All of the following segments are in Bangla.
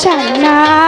战呐、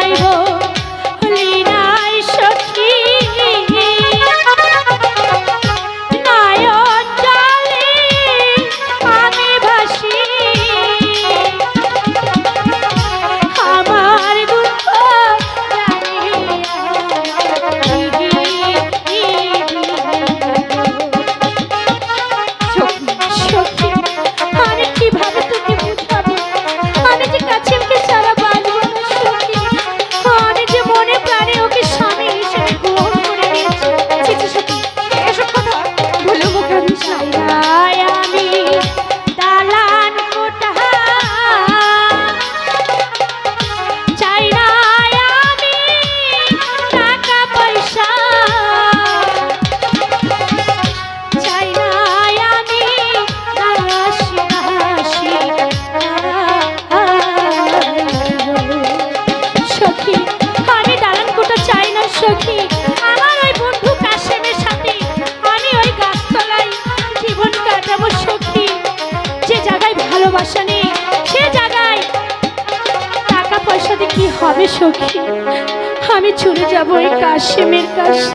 সখী, আমার বন্ধু কাশেমের সাথে, আমি ওই গাছতলায় জীবন কাটাবো সখী। যে জায়গায় ভালোবাসা নেই, সে জায়গায় টাকা পয়সাতে কি হবে সখী? আমি চলে যাব ওই কাশেমের কাছে।